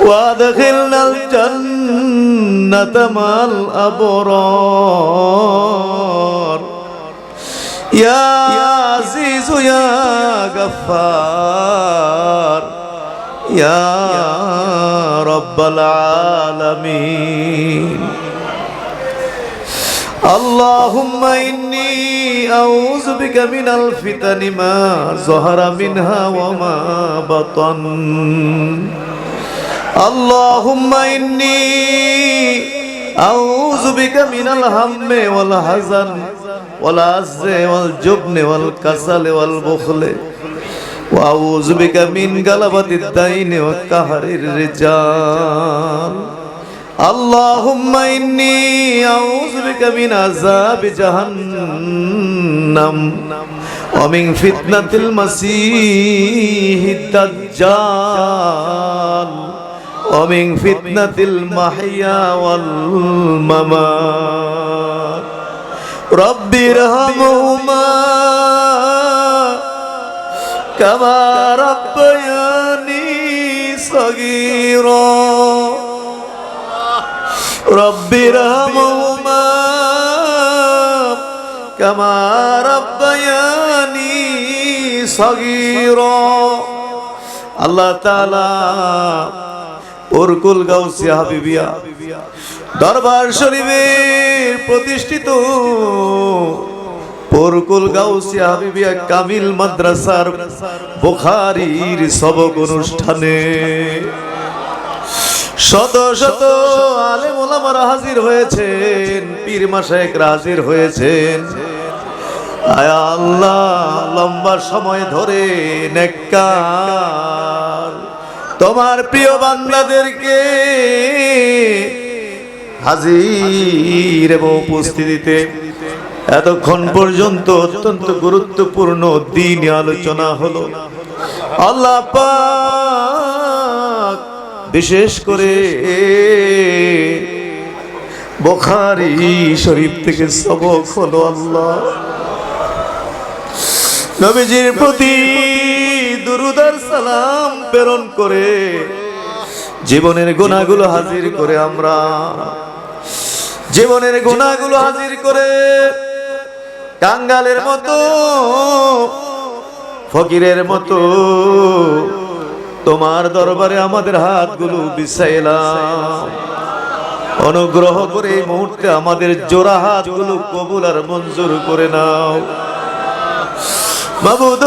وادخلنا الجنة مع الأبرار يا عزيز يا غفار يا رب العالمين اللهم إني أعوذ بك من الفتن ما ظهر منها وما بطن اللهم إني أعوذ بك من الهم والحزن والعز والجبن والكسل والبخل وأعوذ بك من غلبة الدين وقهر الرجال اللهم إني أعوذ بك من عذاب جهنم ومن فتنة المسيح الدجال ومن فتنة المحيا والممات. رب ارحمهما كما ربياني صغيرا. رب ارحمهما كما ربياني صغيرا. الله تعالى ওরকুল গাউসিয়া হাবিবিয়া। দরবার শরীফের প্রতিষ্ঠিত পরকুল গাউসিয়া হাবিবিয়া কামিল মাদ্রাসার বুখারীর সবক অনুষ্ঠানে। শত শত আলেম ওলামারা হাজির হয়েছেন, পীর মাশায়েখরা হাজির হয়েছেন। আয় আল্লাহ, লম্বা সময় ধরে নেককার তোমার প্রিয় বান্দাদেরকে হাজির এবং উপস্থিতিতে এতক্ষণ পর্যন্ত অত্যন্ত গুরুত্বপূর্ণ দিন আলোচনা হলো। আল্লাহ বিশেষ করে বখারি শরীফ থেকে সবক হলো আল্লাহ। নবীজির প্রতি দুরুদার সালাম প্রেরণ করে। জীবনের গুণাগুলো হাজির করে আমরা। জীবনের গুণাগুলো হাজির করে কাঙ্গালের মতো, ফকিরের মতো তোমার দরবারে আমাদের হাতগুলো বিছাইলাম। অনুগ্রহ করে এই মুহূর্তে আমাদের জোড়া হাতগুলো কবুল আর মঞ্জুর করে নাও। মাবুদ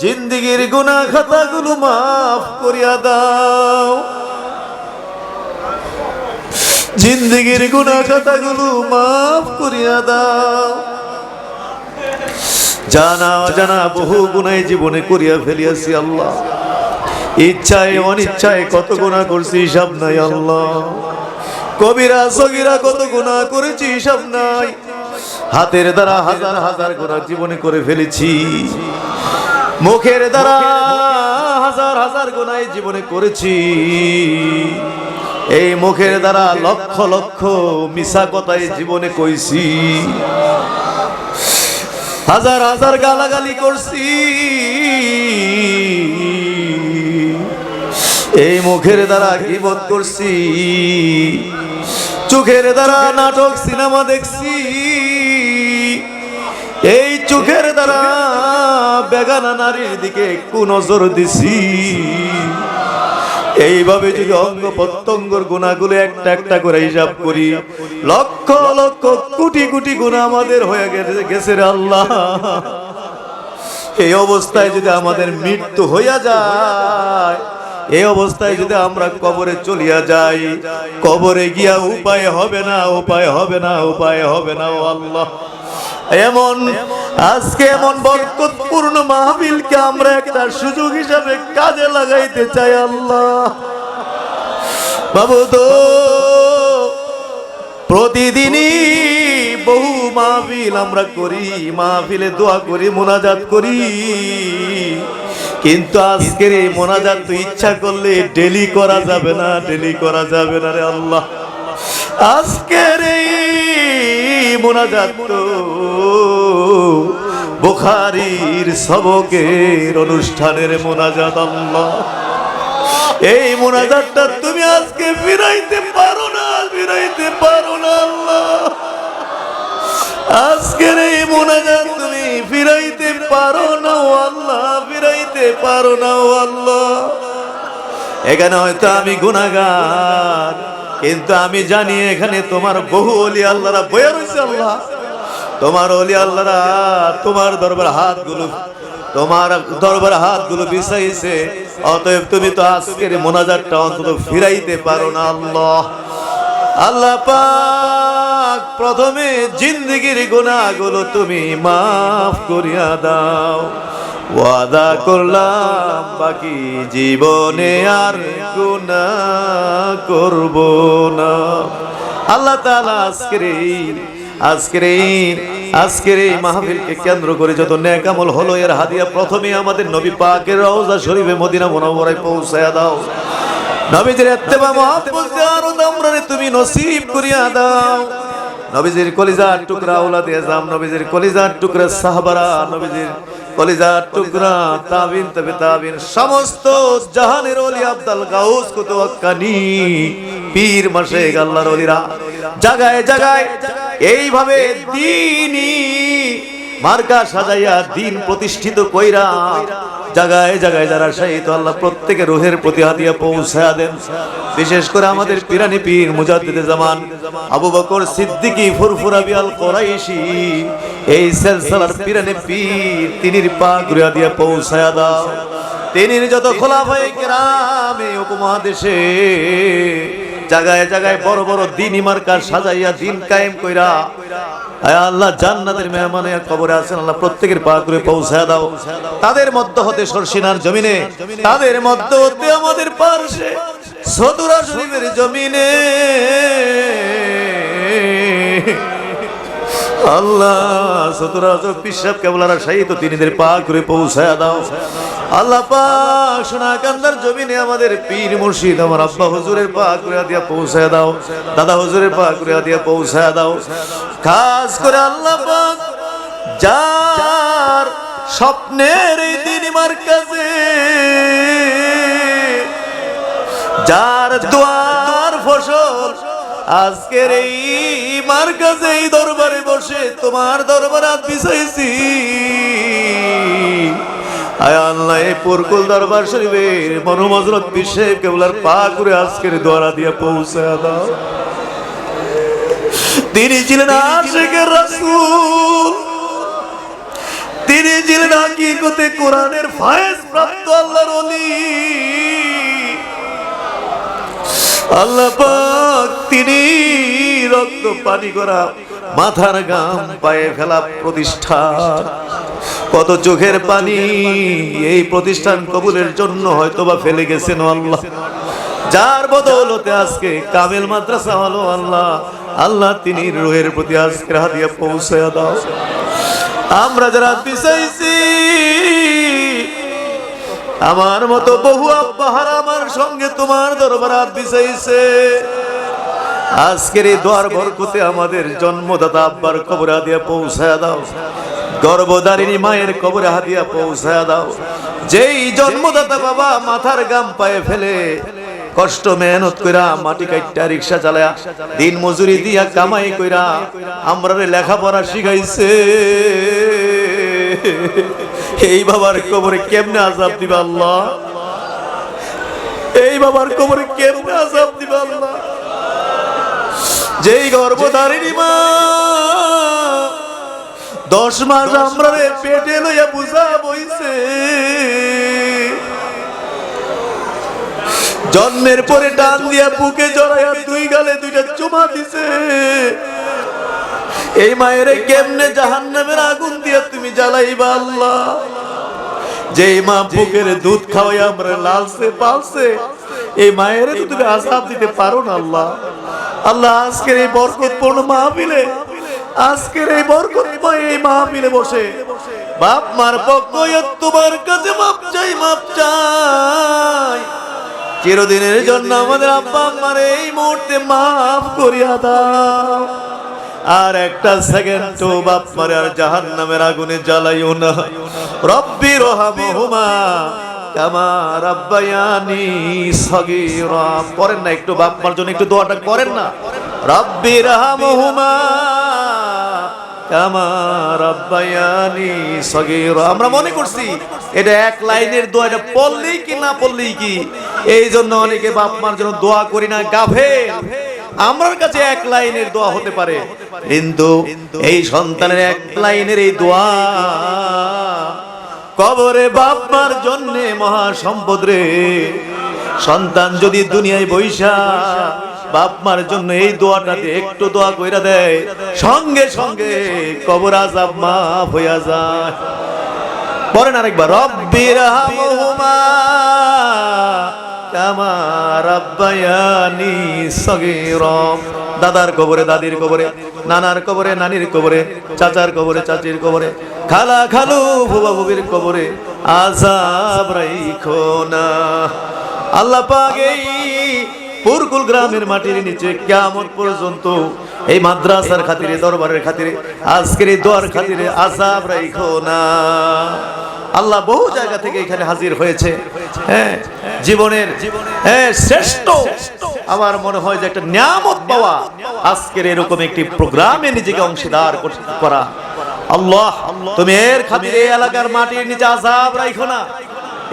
জিন্দিগির গুনা খাতাগুলো মাফ করিয়া দাও। জিন্দিগির গুনা খাতাগুলো মাফ করিয়া দাও। জানা অজানা বহু গুনাই জীবনে করিয়া ফেলিয়াছি আল্লাহ। ইচ্ছায় অনিচ্ছায় কত গুণা করছি হিসাব নাই আল্লাহ। কবিরা সগিরা কত গুণা করেছি হিসাব নাই। হাতের দ্বারা হাজার হাজার গুণা জীবনে করে ফেলেছি। মুখের দ্বারা হাজার হাজার গুণাই জীবনে করেছি। এই মুখের দ্বারা লক্ষ লক্ষ মিশা কথাই জীবনে কইছি। হাজার হাজার গালাগালি করছি। এই মুখের দ্বারা গিবত করছি। চোখের দ্বারা নাটক সিনেমা দেখছি। এই চোখের দ্বারা বেগানা নারীর দিকে কুনজর দিছি। এইভাবে যদি অঙ্গ প্রত্যঙ্গর গুণাগুলো একটা একটা করে হিসাব করি, লক্ষ লক্ষ কোটি কোটি গুণা আমাদের হয়ে গেছে গেছে আল্লাহ। এই অবস্থায় যদি আমাদের মৃত্যু হইয়া যায়, এই অবস্থায় যদি আমরা কবরে চলিয়া যাই, কবরে গিয়া উপায় হবে না, উপায় হবে না, উপায় হবে না, ও আল্লাহ। এমন, আজকে এমন বরকতপূর্ণ মাহফিলকে আমরা একটা সুযোগ হিসাবে কাজে লাগাইতে চাই, আল্লাহ। বাবু তো, প্রতিদিনই বহু মাহফিল আমরা করি, মাহফিলে দোয়া করি, মোনাজাত করি। কিন্তু আজকের এই মোনাজাত ইচ্ছা করলে ডেলি করা যাবে না, ডেলি করা যাবে না রে আল্লাহ। আজকের এই মোনাজাত বুখারীর সবকের অনুষ্ঠানের মোনাজাত আল্লাহ। এই মোনাজাতটা তুমি আজকে ফিরাইতে পারো না, ফিরাইতে পারো না আল্লাহ। আজকের এই মোনাজাত তুমি ফিরাইতে পারো না আল্লাহ, ফিরাইতে পারো না আল্লাহ। এখানে হয়তো আমি গুনাহগার কিন্তু আমি জানি এখানে তোমার বহু অলি আল্লাহরা বয়ে রয়েছে আল্লাহ। তোমার অলি আল্লাহরা তোমার দরবার হাতগুলো, তোমার দরবার হাতগুলো বিষাইছে অতএব তুমি তো আজকের মোনাজাতটা অন্তত ফিরাইতে পারো না আল্লাহ। আল্লাহ পাক প্রথমে জিন্দগির গুণাগুলো তুমি মাফ করিয়া দাও। ওয়াদা করলাম বাকি জীবনে আর গুনা করব না। আল্লাহ তাআলা আজকের এই আজকের এই আজকের এই মাহফিলকে কেন্দ্র করে যত নেকামল হলো, এর হাদিয়া প্রথমে আমাদের নবী পাকের রওজা শরীফে মদিনা মুনাওয়ারায় পৌঁছায়া দাও। নবীজির ইত্তেবা মহব্বত জিয়ারত আমরারে তুমি নসিব করিয়া দাও। নবীজির কলিজার টুকরা আওলাদ আজম নবীজির কলিজার টুকরা সাহাবারা, নবীজির কলিজার টুকরা, তাবিন, তবে তাবিন, সমস্ত জাহানের ওলি আব্দাল গাউস কুতুয়াক্কানি পীর মাসে ওলিরা, জাগায় জাগায়, এইভাবে দিনই মার্কা সাজাইয়া দিন প্রতিষ্ঠিত কইরা জায়গায় জায়গায় যারা শহীদ, আল্লাহ প্রত্যেকের রোহের প্রতি হাতিয়া পৌঁছায়া দেন। বিশেষ করে আমাদের পিরানি পীর মুজাদ্দিদে জামান, আবু বকর সিদ্দিকী, ফুরফুরা বিয়াল কোরাইশি, এই সেলসালার পিরানি পীর তিনির পা ঘুরিয়া দিয়া পৌঁছায়া দাও। তিনির যত খোলাফায়ে কেরাম এই উপমহাদেশে জায়গায় জায়গায় বড় বড় দিন ইমার্কার সাজাইয়া দিন কায়েম কইরা। আল্লাহ আছেন, আল্লাহ প্রত্যেকের দাও। তাদের মধ্য হতে জমিনে, তাদের মধ্য হতে আমাদের পার্শ্বে। জমিনে। আল্লাহ, সতুরা পিসাব কেবলারা শাহিদ তিনিদের পা করে পৌঁছায় দাও। আল্লাহ পাক সোনা কান্দার জমিনে আমাদের পীর মুর্শিদ, আমার আব্বা হুজুরের পা করে দিয়া পৌঁছায় দাও, দাদা হুজুরের পা করে দিয়া পৌঁছায় দাও। খাস করে আল্লাহ পাক যার স্বপ্নের এই দিন কাছে যার দোয়ার ফসল আজকের এই মার কাছে এই দরবারে বসে তোমার দরবার হাত বিছাইছি। আয় আল্লাহ এই পুরকুল দরবার শরীফের মনোমজরত বিশ্বে কেবলার পা করে আজকের দোয়ারা দিয়ে পৌঁছে দাও। তিনি ছিলেন আশেকের রাসূল। তিনি ছিলেন হাকিকতে কোরআনের ফায়েজ প্রাপ্ত আল্লাহর ওলি। আল্লাহ পাক তিনি রক্ত পানি করা মাথার গাম পায়ে ফেলা প্রতিষ্ঠান। কত চোখের পানি এই প্রতিষ্ঠান কবুলের জন্য হয়তোবা ফেলে গেছেন আল্লাহ। যার বদৌলতে আজকে কামেল মাদ্রাসা হলো আল্লাহ। আল্লাহ তিনি রোহের প্রতি আজকে হাতিয়া পৌঁছে দাও। আমরা যারা বিচাইছি আমার মতো বহু আব্বাহার আমার সঙ্গে তোমার দরবার বিচাইছে আজকের এই দোয়ার বরকতে আমাদের জন্মদাতা আব্বার কবর দিয়া পৌঁছায় দাও। গর্ভধারিণী মায়ের কবরে হাতিয়া পৌঁছায় দাও। যেই জন্মদাতা বাবা মাথার গাম পায়ে ফেলে, কষ্ট মেহনত কইরা মাটি কাইটা রিক্সা চালায়া, দিন মজুরি দিয়া কামাই কইরা আমরা লেখাপড়া শিখাইছে। এই বাবার কবরে কেমনে আজাব দিবা আল্লাহ? এই বাবার কবরে কেমনে আজাব দিবা আল্লাহ? যেই গর্ভধারিণী মা দশ মাস আমরা পেটে লইয়া বুঝা বইছে। জন্মের পরে টান দিয়া বুকে জড়াইয়া দুই গালে দুইটা চুমা দিছে। এই মায়ের কেমনে জাহান নামের আগুন দিয়া তুমি জ্বালাইবা আল্লাহ? যে মা বুকের দুধ খাওয়াই আমরা লালসে পালসে। এই মায়ের তুমি আজাব দিতে পারো না আল্লাহ। আল্লাহ আজকের এই বরকতপূর্ণ মাহফিলে, আজকের এই বরকতময় এই মাহফিলে বসে, বাপ মার পক্ষ তোমার কাছে মাপ চাই মাপ চাই। চিরদিনের জন্য আমাদের আব্বা আম্মার এই মুহূর্তে মাফ করিয়া দাও। আর একটা সেকেন্ড তো বাপ মারে আর জাহান নামের আগুনে জ্বালাইও না। রব্বি রহামহুমা কামা রাব্বায়ানি সগীরা। করেন না একটু, বাপ জন্য একটু দোয়াটা করেন না। রব্বি রহামহুমা কামা রাব্বায়ানি সগীরা। আমরা মনে করছি এটা এক লাইনের দোয়া, এটা পড়লেই কি, না পড়লেই কি? এই জন্য অনেকে বাপ জন্য দোয়া করি না গাভে আমার কাছে এক লাইনের দোয়া হতে পারে। কিন্তু এই সন্তানের এক লাইনের এই দোয়া কবরে বাপ মার জন্য মহা সম্পদ রে। সন্তান যদি দুনিয়ায় বৈশা, বাপ মার জন্য এই দোয়াটাতে একটু দোয়া কইরা দেয়। সঙ্গে সঙ্গে কবর আজাব মাফ হইয়া যায়। পড়েন আরেকবার রব্বির হামহুমা কামা রাব্বায়ানি সগীরা। দাদার কবরে, দাদির কবরে, নানার কবরে, নানির কবরে, চাচার কবরে, চাচির কবরে, খালা খালু ফুবা ফুবির কবরে আজাব রাইখো না। আল্লাহ পাক এই পুরকুল গ্রামের মাটির নিচে কেমন পর্যন্ত এই মাদ্রাসার খাতিরে, দরবারের খাতিরে, আজকের এই দোয়ার খাতিরে আজাব রাইখো না। আল্লাহ বহু জায়গা থেকে এখানে হাজির হয়েছে। হ্যাঁ জীবনের হ্যাঁ শ্রেষ্ঠ। আমার মনে হয় যে একটা নিয়ামত পাওয়া আজকের এরকম একটি প্রোগ্রামে নিজেকে অংশীদার করা আল্লাহ, তুমি এর খাতিরে এলাকার মাটির নিচে আজাব রাইখো না।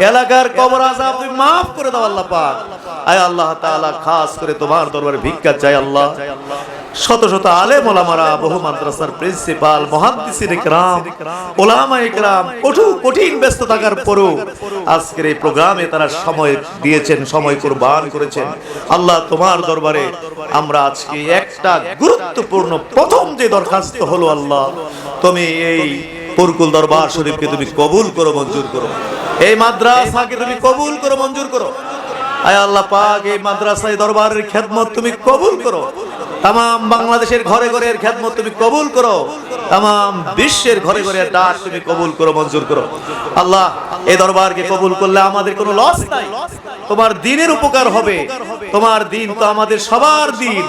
এলাকার কবর আজাব তুমি মাফ করে দাও আল্লাহ পাক। আয় আল্লাহ তাআলা, খাস করে তোমার দরবারে ভিক্ষা চাই আল্লাহ। শত শত আলেম ওলামারা, বহু মাদ্রাসার প্রিন্সিপাল, মহাদ্দিসিন ইকরাম ওলামা ইকরাম কঠু কঠিন ব্যস্ত থাকার পরও আজকের এই প্রোগ্রামে তারা সময় দিয়েছেন, সময় কুরবান করেছেন। আল্লাহ তোমার দরবারে আমরা আজকে একটা গুরুত্বপূর্ণ প্রথম যে দরখাস্ত হলো আল্লাহ। তুমি এই পুরকুল দরবার শরীফকে তুমি কবুল করো, মঞ্জুর করো। এই মাদ্রাসাকে তুমি কবুল করো, মঞ্জুর করো। আয় আল্লাহ পাক, এই মাদ্রাসায় দরবারের খেদমত তুমি কবুল করো। তাম বাংলাদেশের ঘরে ঘরে এর খেদমত তুমি কবুল করো। তাম বিশ্বের ঘরে ঘরে ডাক তুমি কবুল করো, মঞ্জুর করো। আল্লাহ, এই দরবারকে কবুল করলে আমাদের কোনো লস নাই। তোমার দিনের উপকার হবে। তোমার দিন তো আমাদের সবার দিন।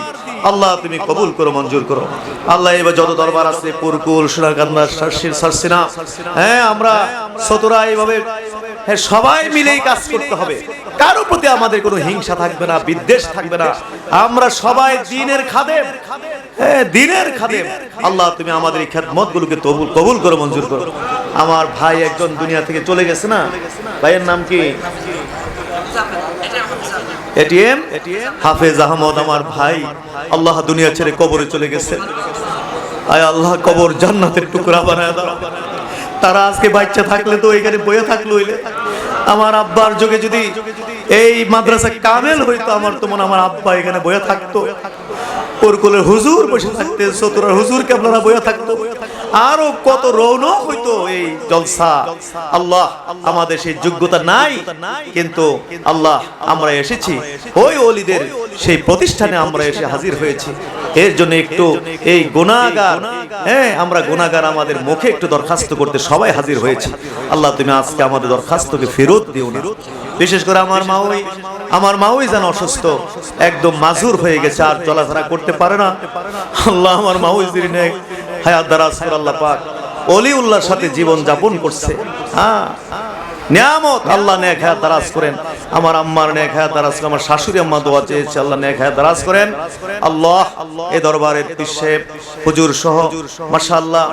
আল্লাহ তুমি কবুল করো, মঞ্জুর করো। আল্লাহ এবার যত দরবার আছে, পুরকুল সোনাকান্দা সারসিনা। হ্যাঁ আমরা সতরা এইভাবে হ্যাঁ সবাই মিলেই কাজ করতে হবে। কারও প্রতি আমাদের কোনো হিংসা থাকবে না, বিদ্বেষ থাকবে না। আমরা সবাই দিনের খাদেম। হ্যাঁ দিনের খাদেম। আল্লাহ, তুমি আমাদের এই খেদমত গুলোকে কবুল কবুল করো, মঞ্জুর করো। আমার ভাই একজন দুনিয়া থেকে চলে গেছে না? ভাইয়ের নাম কি? এটিএম হাফেজ আহমদ আমার ভাই। আল্লাহ দুনিয়া ছেড়ে কবরে চলে গেছে। আয় আল্লাহ, কবর জান্নাতের টুকরা বানায় দাও। তারা আজকে বাচ্চা থাকলে তো এখানে বয়ে থাকল আমার আব্বার যুগে যদি এই মাদ্রাসা কামেল হইতো, আমার তো মনে আমার আব্বা এখানে বয়ে থাকতো। ওর কোলে হুজুর বসে থাকতে সতুরার হুজুর কে আপনারা বয়ে থাকতো। আরও কত রৌনক হইতো এই জলসা। আল্লাহ আমাদের সেই যোগ্যতা নাই, কিন্তু আল্লাহ আমরা এসেছি। ওই অলিদের সেই প্রতিষ্ঠানে আমরা এসে হাজির হয়েছি। এর জন্য একটু এই গুণাগার হ্যাঁ আমরা গুণাগার আমাদের মুখে একটু দরখাস্ত করতে সবাই হাজির হয়েছে। আল্লাহ তুমি আজকে আমাদের দরখাস্তকে ফেরত দিও না। বিশেষ করে আমার মাওই আমার মাওই যেন অসুস্থ, একদম মাজুর হয়ে গেছে, আর চলাফেরা করতে পারে না। আল্লাহ আমার মাওই যিনি হায়াত দারাজ করে আল্লাহ পাক অলি উল্লাহর সাথে জীবন যাপন করছে। হ্যাঁ। নিয়ামত আল্লাহ নেক হায়াত দারাজ করেন। আমার আম্মার নেক হায়াত দারাজ করেন। আমার শাশুড়ি আম্মা দোয়া চেয়েছে, আল্লাহ নেক হায়াত দারাজ করেন। আল্লাহ এই দরবারের বিশ্বে হুজুর সহ মাশাআল্লাহ,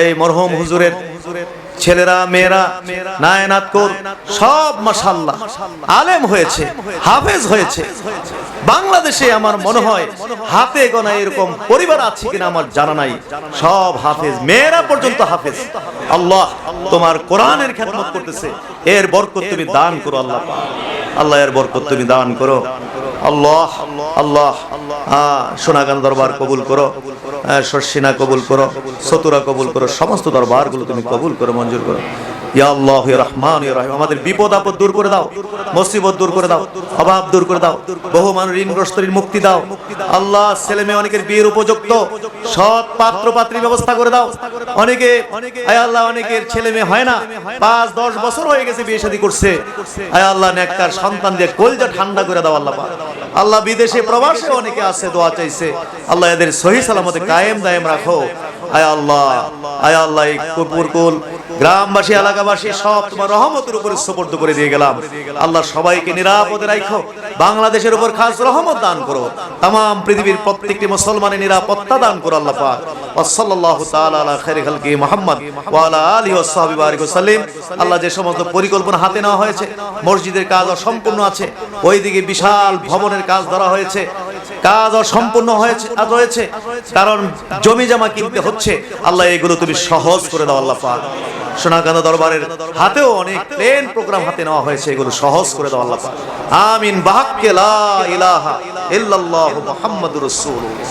এই মরহুম হুজুরের ছেলেরা, মেয়েরা, নায়নাত কর, সব মাশাআল্লাহ আলেম হয়েছে, হাফেজ হয়েছে। বাংলাদেশে আমার মনে হয় হাতে গোনা এরকম পরিবার আছে কিনা আমার জানা নাই। সব হাফেজ, মেয়েরা পর্যন্ত হাফেজ। আল্লাহ তোমার কোরআনের খেদমত করতেছে। এর বরকত তুমি দান করো, আল্লাহ আল্লাহ এর বরকত তুমি দান করো। আল্লাহ আল্লাহ হ্যাঁ সোনাগান দরবার কবুল করো শর্ষিনা কবুল করো, সতুরা কবুল করো, সমস্ত দরবারগুলো তুমি কবুল করো, মঞ্জুর করো। আল্লাহ ছেলে মেয়ে হয় না, পাঁচ, দশ বছর হয়ে গেছে বিয়ে শাদী করছে। আল্লাহ সন্তান দিয়ে কলজা ঠান্ডা করে দাও আল্লাহ আল্লাহ বিদেশে প্রবাসে অনেকে আছে, দোয়া চাইছে। আল্লাহ এদের সহি সালামতে কায়েম দায়েম রাখো। আয় আল্লাহ আয় আল্লাহ, এই গ্রামবাসী, এলাকাবাসী, সব তোমার রহমতের উপরে সুপর্দ করে দিয়ে গেলাম। আল্লাহ সবাইকে নিরাপদে রাখো, বাংলাদেশের উপর খাস রহমত দান করো। তাম পৃথিবীর প্রত্যেকটি মুসলমানের নিরাপত্তা দান করো আল্লাহ পাক। আলা খাইরি খালকি মুহাম্মদ ওয়া আলা আলিহি ওয়া আল্লাহ যে সমস্ত পরিকল্পনা হাতে নেওয়া হয়েছে, মসজিদের কাজ অসম্পূর্ণ আছে, ওইদিকে বিশাল ভবনের কাজ ধরা হয়েছে। কাজ অসম্পূর্ণ হয়েছে রয়েছে, কারণ জমি জমা কিনতে হচ্ছে। আল্লাহ এগুলো তুমি সহজ করে দাও, আল্লাহ পাক। সোনাকান্দা দরবারের হাতেও অনেক প্লেন প্রোগ্রাম হাতে নেওয়া হয়েছে, এগুলো সহজ করে দাও, আল্লাহ পাক। আমিন, বাহাক্কে লা ইলাহা ইল্লাল্লাহু মুহাম্মাদুর রাসূলুল্লাহ।